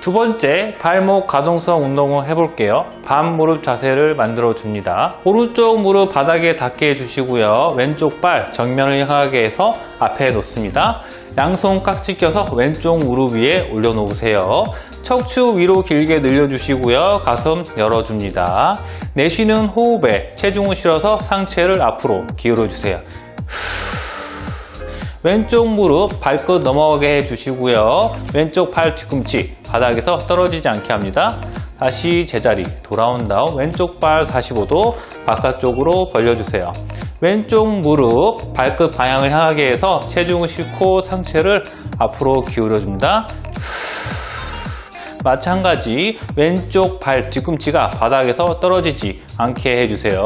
두 번째, 발목 가동성 운동을 해볼게요. 반 무릎 자세를 만들어 줍니다. 오른쪽 무릎 바닥에 닿게 해주시고요. 왼쪽 발 정면을 향하게 해서 앞에 놓습니다. 양손 깍지 껴서 왼쪽 무릎 위에 올려놓으세요. 척추 위로 길게 늘려주시고요. 가슴 열어줍니다. 내쉬는 호흡에 체중을 실어서 상체를 앞으로 기울여주세요. 왼쪽 무릎 발끝 넘어가게 해주시고요. 왼쪽 팔 뒤꿈치 바닥에서 떨어지지 않게 합니다. 다시 제자리 돌아온 다음 왼쪽 발 45도 바깥쪽으로 벌려주세요. 왼쪽 무릎 발끝 방향을 향하게 해서 체중을 싣고 상체를 앞으로 기울여줍니다. 마찬가지 왼쪽 발 뒤꿈치가 바닥에서 떨어지지 않게 해주세요.